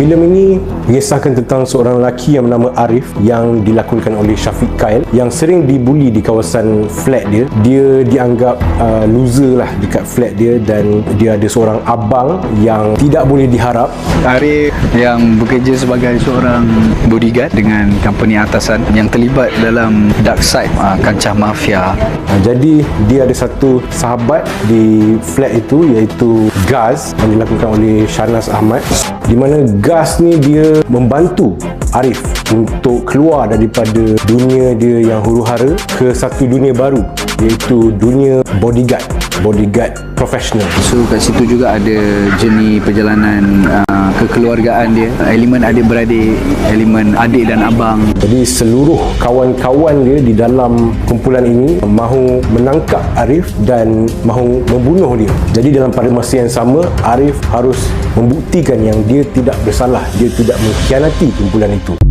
Filem ini mengisahkan tentang seorang lelaki yang bernama Arif yang dilakonkan oleh Syafiq Kail yang sering dibuli di kawasan flat dia. Dia dianggap uh, loser lah dekat flat dia dan dia ada seorang abang yang tidak boleh diharap. Arif yang bekerja sebagai seorang bodyguard dengan company atasan yang terlibat dalam dark side uh, kancah mafia. Uh, jadi dia ada satu sahabat di flat itu iaitu Gaz yang dilakukan oleh Shahnaz Ahmad di mana Gas ni dia membantu Arif untuk keluar daripada dunia dia yang huru-hara ke satu dunia baru iaitu dunia bodyguard bodyguard profesional So kat situ juga ada journey perjalanan uh, kekeluargaan dia. Elemen adik-beradik elemen adik dan abang. Jadi seluruh kawan-kawan dia di dalam kumpulan ini mahu menangkap Arif dan mahu membunuh dia. Jadi dalam pada masa yang sama Arif harus membuktikan yang dia tidak bersalah dia tidak mengkhianati kumpulan itu